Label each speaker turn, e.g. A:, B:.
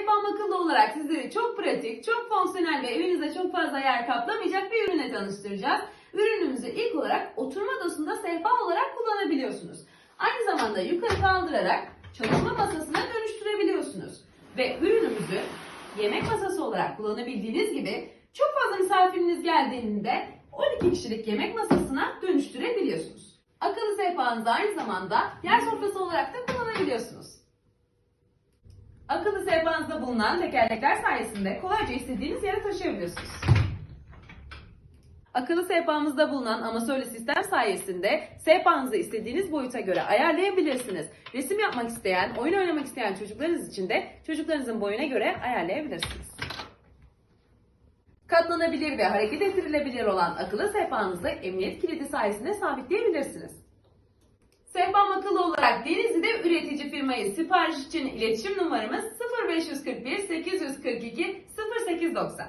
A: Sehpam akıllı olarak sizleri çok pratik, çok fonksiyonel ve evinizde çok fazla yer kaplamayacak bir ürüne tanıştıracağız. Ürünümüzü ilk olarak oturma odasında sehpa olarak kullanabiliyorsunuz. Aynı zamanda yukarı kaldırarak çalışma masasına dönüştürebiliyorsunuz. Ve ürünümüzü yemek masası olarak kullanabildiğiniz gibi çok fazla misafiriniz geldiğinde 12 kişilik yemek masasına dönüştürebiliyorsunuz. Akıllı sehpanızı aynı zamanda yer sofrası olarak da kullanabiliyorsunuz. Akıllı sehpanızda bulunan tekerlekler sayesinde kolayca istediğiniz yere taşıyabiliyorsunuz. Akıllı sehpamızda bulunan amasörlü sistem sayesinde sehpanızı istediğiniz boyuta göre ayarlayabilirsiniz. Resim yapmak isteyen, oyun oynamak isteyen çocuklarınız için de çocuklarınızın boyuna göre ayarlayabilirsiniz. Katlanabilir ve hareket ettirilebilir olan akıllı sehpanızı emniyet kilidi sayesinde sabitleyebilirsiniz. Sehpam akıllı olarak Denizli'de firmayı sipariş için iletişim numaramız 0541 842 0890.